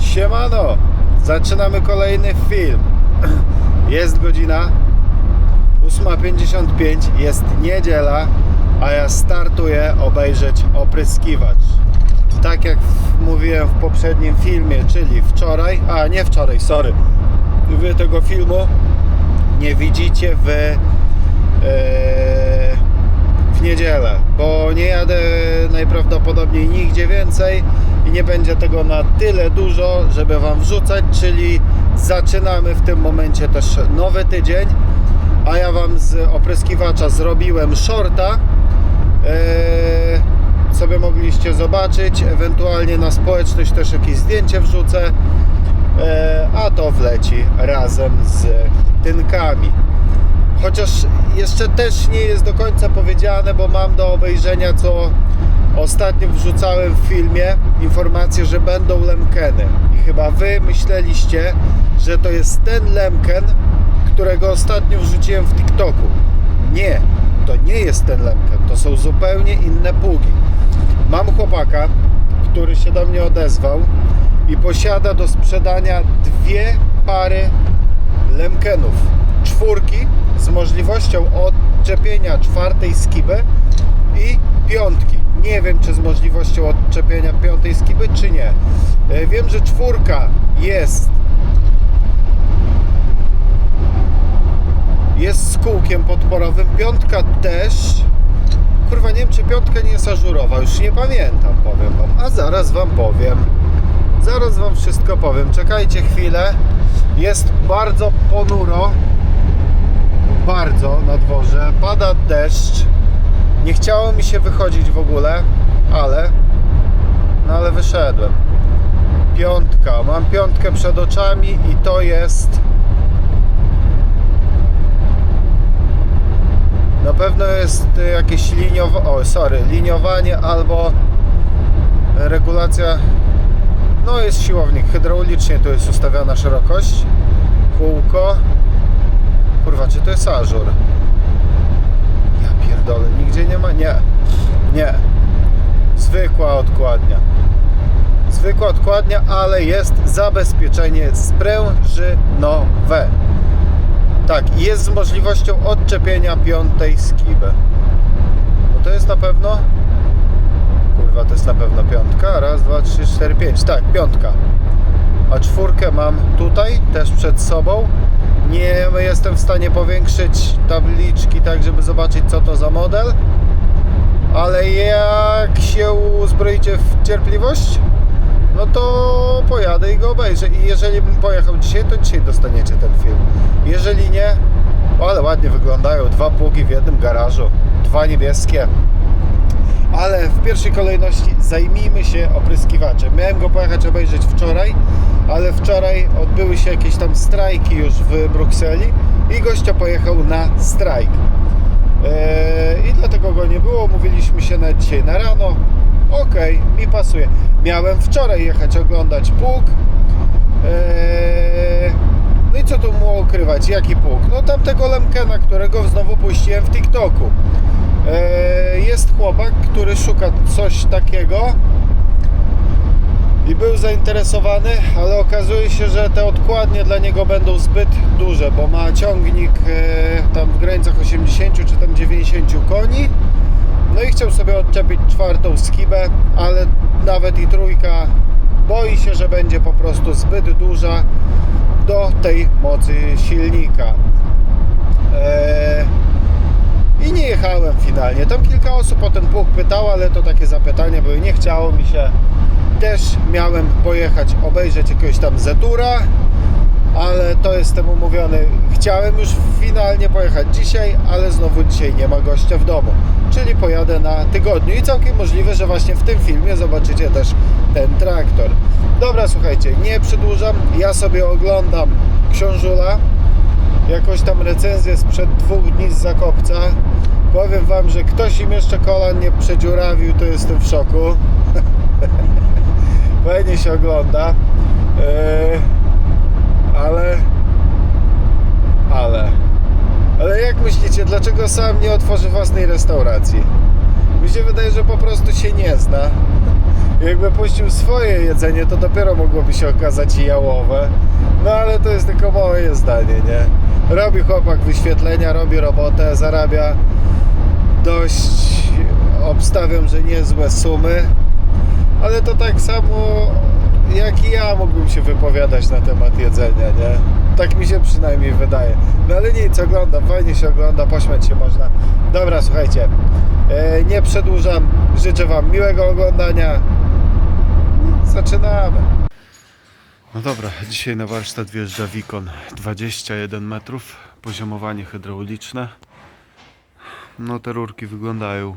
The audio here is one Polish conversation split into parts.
Siemano, zaczynamy kolejny film. Jest godzina 8.55, jest niedziela, a ja startuję obejrzeć opryskiwacz. Tak jak mówiłem w poprzednim filmie, czyli wczoraj, a nie wczoraj, sorry, wy tego filmu nie widzicie w niedzielę, bo nie jadę najprawdopodobniej nigdzie więcej i nie będzie tego na tyle dużo, żeby Wam wrzucać, czyli zaczynamy w tym momencie też nowy tydzień, a ja Wam z opryskiwacza zrobiłem shorta, e, sobie mogliście zobaczyć, ewentualnie na społeczność też jakieś zdjęcie wrzucę, e, a to wleci razem z tynkami. Chociaż jeszcze też nie jest do końca powiedziane, bo mam do obejrzenia, co ostatnio wrzucałem w filmie, informację, że będą lemkeny. I chyba wy myśleliście, że to jest ten lemken, którego ostatnio wrzuciłem w TikToku. Nie, to nie jest ten lemken, to są zupełnie inne pługi. Mam chłopaka, który się do mnie odezwał i posiada do sprzedania dwie pary lemkenów. Czwórki z możliwością odczepienia czwartej skiby i piątki. Nie wiem, czy z możliwością odczepienia piątej skiby, czy nie. E, Wiem, że czwórka jest jest z kółkiem podporowym, piątka też. Kurwa, nie wiem, czy piątka nie jest ażurowa, już nie pamiętam, powiem Wam. A zaraz Wam powiem. Zaraz Wam wszystko powiem. Czekajcie chwilę. Jest bardzo ponuro. Bardzo na dworze. Pada deszcz. Nie chciało mi się wychodzić w ogóle, ale. No ale wyszedłem. Piątka. Mam piątkę przed oczami i to jest. Na pewno jest jakieś liniowanie, o sorry, liniowanie albo regulacja, no jest siłownik, hydraulicznie tu jest ustawiona szerokość, kółko, kurwa, czy to jest ażur? Ja pierdolę, nigdzie nie ma, nie, nie, zwykła odkładnia, zwykła odkładnia, ale jest zabezpieczenie sprężynowe. Tak, jest z możliwością odczepienia piątej skiby. No to jest na pewno. Kurwa, to jest na pewno piątka. Raz, dwa, trzy, cztery, pięć. Tak, piątka. A czwórkę mam tutaj, też przed sobą. Nie jestem w stanie powiększyć tabliczki, tak żeby zobaczyć, co to za model. Ale jak się uzbroicie w cierpliwość, no to pojadę i go obejrzę. I jeżeli bym pojechał dzisiaj, to dzisiaj dostaniecie ten film. Jeżeli nie, ale ładnie wyglądają. Dwa pługi w jednym garażu, dwa niebieskie. Ale w pierwszej kolejności zajmijmy się opryskiwaczem. Miałem go pojechać obejrzeć wczoraj, ale wczoraj odbyły się jakieś tam strajki już w Brukseli i gościa pojechał na strajk. Eee, I dlatego go nie było. Mówiliśmy się na dzisiaj na rano. Okej, mi pasuje. Miałem wczoraj jechać oglądać pług. Eee, no i co tu mu ukrywać? Jaki pług? No tamtego Lemkena, którego znowu puściłem w TikToku. Eee, jest chłopak, który szuka coś takiego i był zainteresowany, ale okazuje się, że te odkładnie dla niego będą zbyt duże, bo ma ciągnik e, tam w granicach 80 czy tam 90 koni. No i chciał sobie odczepić czwartą skibę, ale nawet i trójka boi się, że będzie po prostu zbyt duża do tej mocy silnika. Eee, finalnie. Tam kilka osób o ten pług pytało, ale to takie zapytania były. Nie chciało mi się. Też miałem pojechać obejrzeć jakiegoś tam Zetura, ale to jestem umówiony. Chciałem już finalnie pojechać dzisiaj, ale znowu dzisiaj nie ma gościa w domu. Czyli pojadę na tygodniu i całkiem możliwe, że właśnie w tym filmie zobaczycie też ten traktor. Dobra, słuchajcie, nie przedłużam. Ja sobie oglądam książula jakąś tam recenzję sprzed dwóch dni z Zakopca. Powiem Wam, że ktoś im jeszcze kolan nie przedziurawił, to jestem w szoku. Fajnie się ogląda. Yy, ale... Ale... Ale jak myślicie, dlaczego sam nie otworzy własnej restauracji? Mi się wydaje, że po prostu się nie zna. Jakby puścił swoje jedzenie, to dopiero mogłoby się okazać jałowe. No ale to jest tylko moje zdanie, nie? Robi chłopak wyświetlenia, robi robotę, zarabia dość, obstawiam, że niezłe sumy. Ale to tak samo jak i ja mógłbym się wypowiadać na temat jedzenia, nie? Tak mi się przynajmniej wydaje. No ale nic, oglądam, fajnie się ogląda, pośmiać się można. Dobra, słuchajcie, e, nie przedłużam, życzę Wam miłego oglądania. Zaczynamy. No dobra, dzisiaj na warsztat wjeżdża Wikon 21 metrów, poziomowanie hydrauliczne. No te rurki wyglądają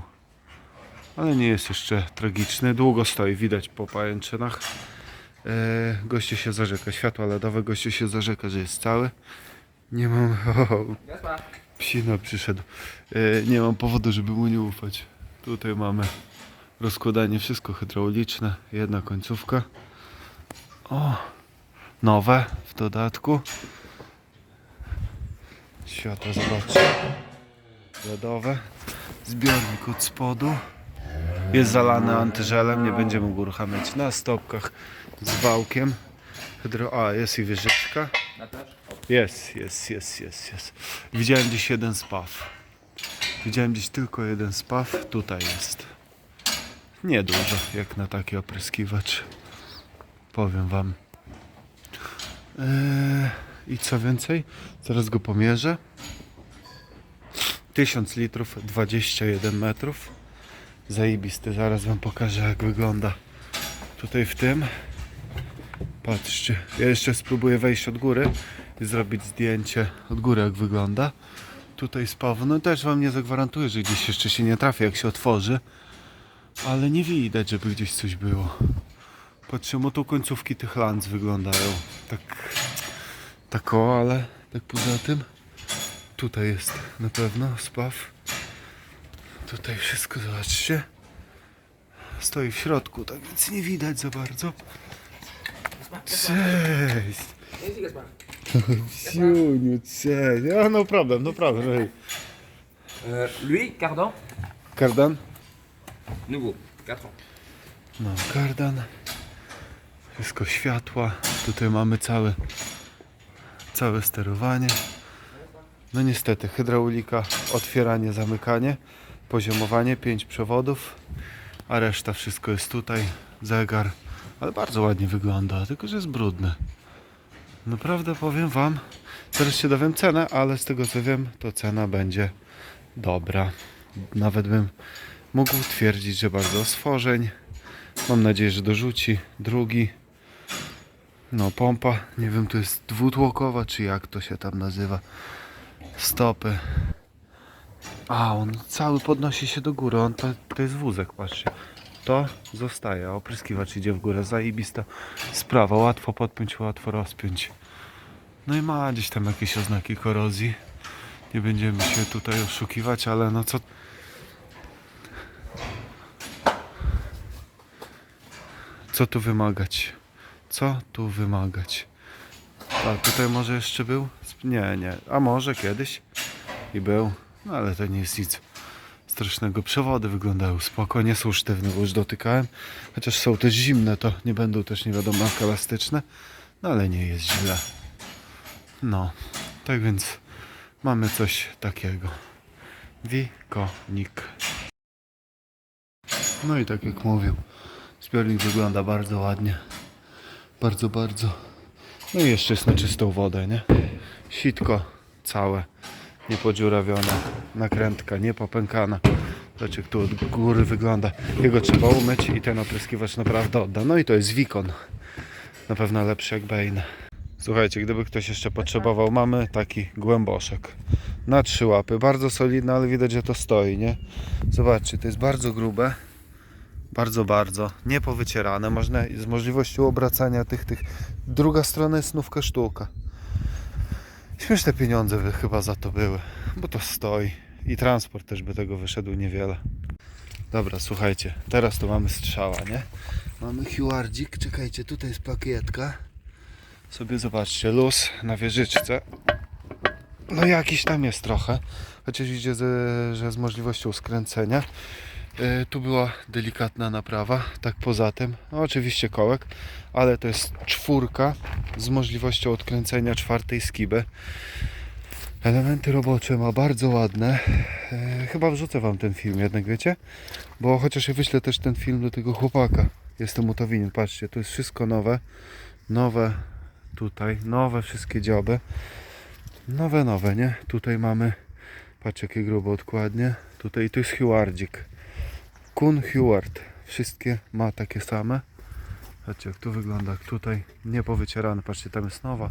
ale nie jest jeszcze tragiczny. Długo stoi, widać po pajęczynach. E, goście się zarzeka, światła LEDowe, goście się zarzeka, że jest cały. Nie mam... O, psino przyszedł. E, nie mam powodu, żeby mu nie ufać. Tutaj mamy rozkładanie, wszystko hydrauliczne, jedna końcówka. O, nowe w dodatku. Światła, zobaczcie. LEDowe. Zbiornik od spodu. Jest zalany antyżelem, nie będzie mógł uruchamiać na stopkach z wałkiem. Hydro... A, jest i wieżyczka. Jest, jest, jest, jest, jest. Widziałem dziś jeden spaw. Widziałem dziś tylko jeden spaw. Tutaj jest. Niedużo, jak na taki opryskiwacz. Powiem wam. Eee, I co więcej? Zaraz go pomierzę. 1000 litrów, 21 metrów. Zajebisty, zaraz wam pokażę jak wygląda tutaj w tym. Patrzcie, ja jeszcze spróbuję wejść od góry i zrobić zdjęcie od góry jak wygląda. Tutaj spawu, no też wam nie zagwarantuję, że gdzieś jeszcze się nie trafi jak się otworzy. Ale nie widać, żeby gdzieś coś było. Patrzcie, mu tu końcówki tych lanc wyglądają. Tak, tak o, ale tak poza tym. Tutaj jest na pewno spaw. Tutaj wszystko, zobaczcie. Stoi w środku, tak więc nie widać za bardzo. Cześć! Siuniu, cześć. A, no problem, no problem. Hej. Euh, lui, cardan, Kardan? nouveau, 4 ans. No, kardan. Wszystko światła. Tutaj mamy całe, całe sterowanie. No niestety, hydraulika, otwieranie, zamykanie, poziomowanie, pięć przewodów, a reszta wszystko jest tutaj. Zegar, ale bardzo ładnie wygląda, tylko że jest brudny. Naprawdę powiem Wam, zaraz się dowiem cenę, ale z tego co wiem, to cena będzie dobra. Nawet bym mógł twierdzić, że bardzo stworzeń. Mam nadzieję, że dorzuci drugi. No, pompa, nie wiem, to jest dwutłokowa, czy jak to się tam nazywa. Stopy. A, on cały podnosi się do góry, on to, to jest wózek, patrzcie. To zostaje, a opryskiwacz idzie w górę. Zajebista sprawa, łatwo podpiąć, łatwo rozpiąć. No i ma gdzieś tam jakieś oznaki korozji. Nie będziemy się tutaj oszukiwać, ale no co, Co tu wymagać? Co tu wymagać? A tutaj może jeszcze był? Nie, nie. A może kiedyś i był. No ale to nie jest nic strasznego. Przewody wyglądają spoko, nie są sztywne, bo już dotykałem. Chociaż są też zimne, to nie będą też nie wiadomo jak elastyczne. No ale nie jest źle. No, tak więc mamy coś takiego. Wikonik. No i tak jak mówił, zbiornik wygląda bardzo ładnie. Bardzo, bardzo. No i jeszcze jest na czystą wodę, nie? Sitko całe, niepodziurawione. Nakrętka niepopękana. Zobaczcie, jak tu od góry wygląda. Jego trzeba umyć i ten opryskiwacz naprawdę odda. No i to jest Wikon. Na pewno lepszy jak Bane. Słuchajcie, gdyby ktoś jeszcze potrzebował, mamy taki głęboszek. Na trzy łapy. Bardzo solidny, ale widać, że to stoi, nie? Zobaczcie, to jest bardzo grube. Bardzo, bardzo. Nie powycierane. Można z możliwością obracania tych, tych. Druga strona jest snówka sztuka. Śmieszne pieniądze by chyba za to były, bo to stoi. I transport też by tego wyszedł niewiele. Dobra, słuchajcie, teraz tu mamy strzała, nie? Mamy QR-dzik, czekajcie, tutaj jest plakietka. Sobie zobaczcie, luz na wieżyczce. no jakiś tam jest trochę. Chociaż idzie, ze, że z możliwością skręcenia. E, Tu była delikatna naprawa, tak poza tym. No, oczywiście kołek, ale to jest czwórka z możliwością odkręcenia czwartej skiby. Elementy robocze ma bardzo ładne. E, chyba wrzucę wam ten film jednak, wiecie? Bo chociaż ja wyślę też ten film do tego chłopaka. Jestem mu to winien. Patrzcie, to jest wszystko nowe. Nowe tutaj, nowe wszystkie dzioby. Nowe, nowe, nie? Tutaj mamy, patrz jakie grubo odkładnie. Tutaj to jest Hewardzik. Kun Heward. Wszystkie ma takie same. Patrzcie jak tu wygląda. Tutaj nie powycierane. Patrzcie, tam jest nowa.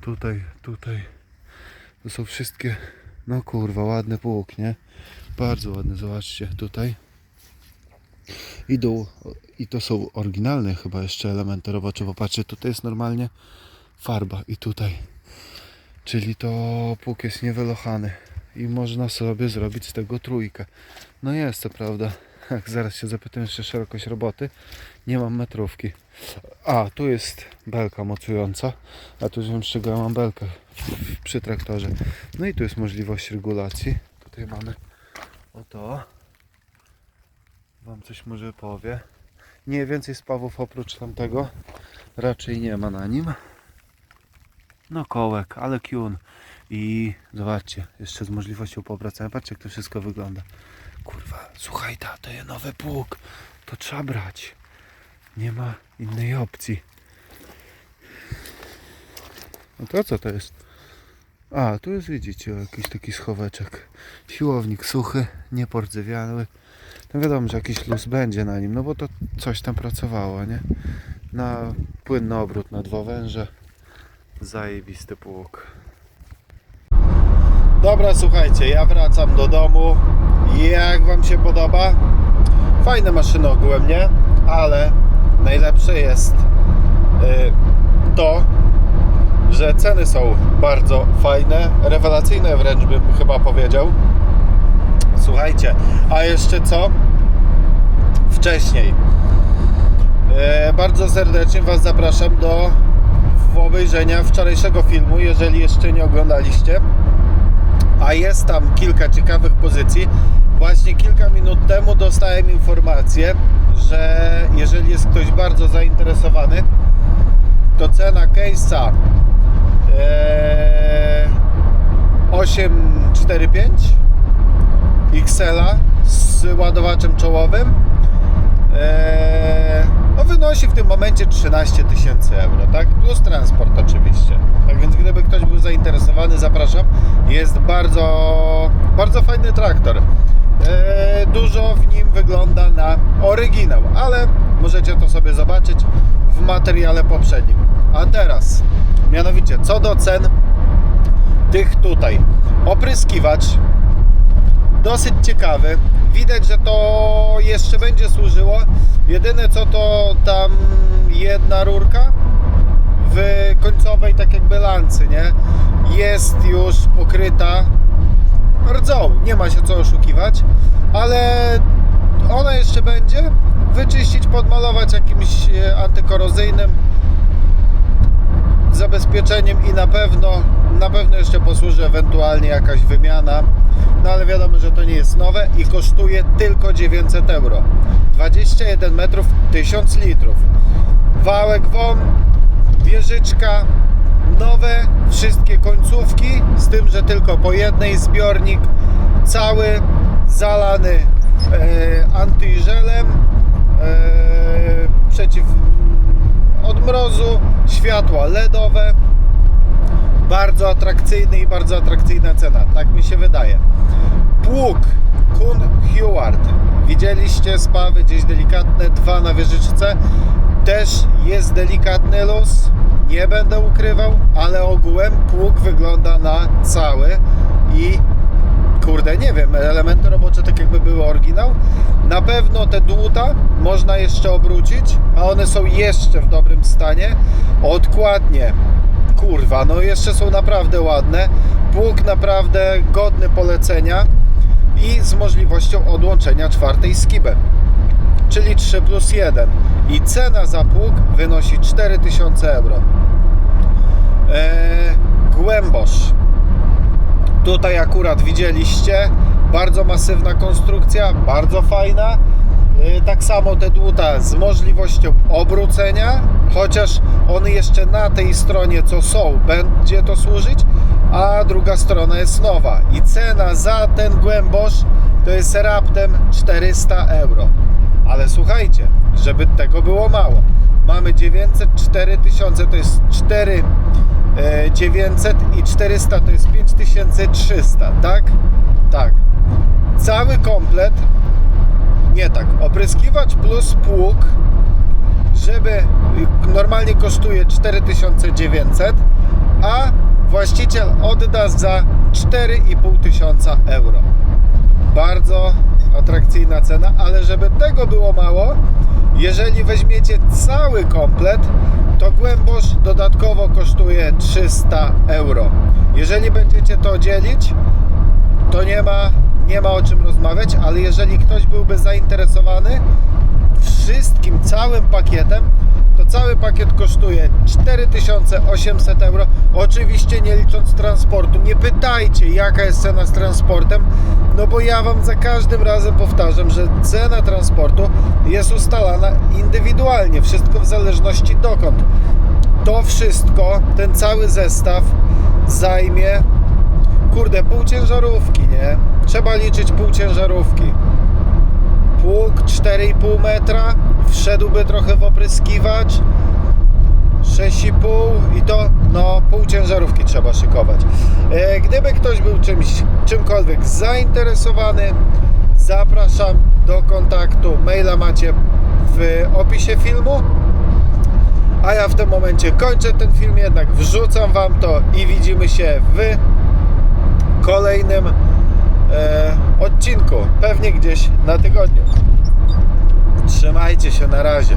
Tutaj, tutaj. To są wszystkie, no kurwa, ładny pług, nie? Bardzo ładny, zobaczcie, tutaj. I i to są oryginalne chyba jeszcze elementy robocze, bo patrzcie, tutaj jest normalnie farba i tutaj. Czyli to pług jest niewylochany i można sobie zrobić z tego trójkę. No jest to prawda. Jak zaraz się zapytam jeszcze szerokość roboty. Nie mam metrówki. A, tu jest belka mocująca. A tu wiem z ja mam belkę przy traktorze. No i tu jest możliwość regulacji. Tutaj mamy o to. Wam coś może powie. Nie więcej spawów oprócz tamtego. Raczej nie ma na nim. No kołek, ale kiun. I zobaczcie, jeszcze z możliwością poobracania. Patrzcie jak to wszystko wygląda. Kurwa, słuchaj ta, to jest nowy pług. To trzeba brać. Nie ma innej opcji. No to co to jest? A, tu jest widzicie jakiś taki schoweczek. Siłownik suchy, niepordzewiały. No wiadomo, że jakiś luz będzie na nim, no bo to coś tam pracowało, nie? Na płynny obrót na dwa węże. Zajebisty pług. Dobra, słuchajcie, ja wracam do domu. Jak Wam się podoba? Fajne maszyny ogółem, nie? Ale najlepsze jest y, to, że ceny są bardzo fajne, rewelacyjne wręcz bym chyba powiedział. Słuchajcie, a jeszcze co? Wcześniej. E, bardzo serdecznie Was zapraszam do obejrzenia wczorajszego filmu, jeżeli jeszcze nie oglądaliście. A jest tam kilka ciekawych pozycji. Właśnie kilka minut temu dostałem informację, że jeżeli jest ktoś bardzo zainteresowany, to cena case'a e, 845 XL-a z ładowaczem czołowym 213 tysięcy euro, tak? Plus transport oczywiście. Tak więc gdyby ktoś był zainteresowany, zapraszam. Jest bardzo, bardzo fajny traktor. Eee, dużo w nim wygląda na oryginał, ale możecie to sobie zobaczyć w materiale poprzednim. A teraz, mianowicie, co do cen tych tutaj. Opryskiwacz dosyć ciekawy. Widać, że to jeszcze będzie służyło. Jedyne co to tam jedna rurka w końcowej tak jakby lancy, nie? Jest już pokryta rdzą. Nie ma się co oszukiwać, ale ona jeszcze będzie wyczyścić, podmalować jakimś e, antykorozyjnym zabezpieczeniem i na pewno na pewno jeszcze posłuży ewentualnie jakaś wymiana no ale wiadomo, że to nie jest nowe i kosztuje tylko 900 euro 21 metrów 1000 litrów wałek WOM wieżyczka nowe wszystkie końcówki z tym, że tylko po jednej zbiornik cały zalany e, antyżelem e, przeciw od mrozu, światła LEDowe. Bardzo atrakcyjny i bardzo atrakcyjna cena, tak mi się wydaje. Pług Kun Heward. Widzieliście spawy gdzieś delikatne, dwa na wieżyczce. Też jest delikatny luz, nie będę ukrywał, ale ogółem pług wygląda na cały i kurde, nie wiem, elementy robocze tak jakby były oryginał. Na pewno te dłuta można jeszcze obrócić, a one są jeszcze w dobrym stanie. Odkładnie, kurwa, no jeszcze są naprawdę ładne. Pług naprawdę godny polecenia i z możliwością odłączenia czwartej skiby, czyli 3 plus 1. I cena za pług wynosi 4000 euro. Eee, Głębosz Tutaj akurat widzieliście, bardzo masywna konstrukcja, bardzo fajna. Yy, Tak samo te dłuta z możliwością obrócenia, chociaż one jeszcze na tej stronie co są, będzie to służyć, a druga strona jest nowa. I cena za ten głębosz to jest raptem 400 euro. Ale słuchajcie, żeby tego było mało. Mamy 904 tysiące, to jest 4 e, 900 i 400 to jest 5300, tak? Tak. Cały komplet, nie tak, opryskiwacz plus pług, żeby y, normalnie kosztuje 4900, a właściciel odda za 4,5 tysiąca euro bardzo atrakcyjna cena, ale żeby tego było mało, jeżeli weźmiecie cały komplet, to głębosz dodatkowo kosztuje 300 euro. Jeżeli będziecie to dzielić, to nie ma, nie ma o czym rozmawiać, ale jeżeli ktoś byłby zainteresowany wszystkim, całym pakietem, to cały pakiet kosztuje 4800 euro. Oczywiście nie licząc transportu. Nie pytajcie, jaka jest cena z transportem, no bo ja Wam za każdym razem powtarzam, że cena transportu jest ustalana indywidualnie, wszystko w zależności dokąd. To wszystko, ten cały zestaw zajmie, kurde, pół ciężarówki, nie? Trzeba liczyć pół ciężarówki pług 4,5 metra, wszedłby trochę w opryskiwacz 6,5 i to no pół ciężarówki trzeba szykować. E, Gdyby ktoś był czymś, czymkolwiek zainteresowany, zapraszam do kontaktu. Maila macie w opisie filmu. A ja w tym momencie kończę ten film, jednak wrzucam Wam to i widzimy się w kolejnym e, odcinku, pewnie gdzieś na tygodniu. Trzymajcie się na razie.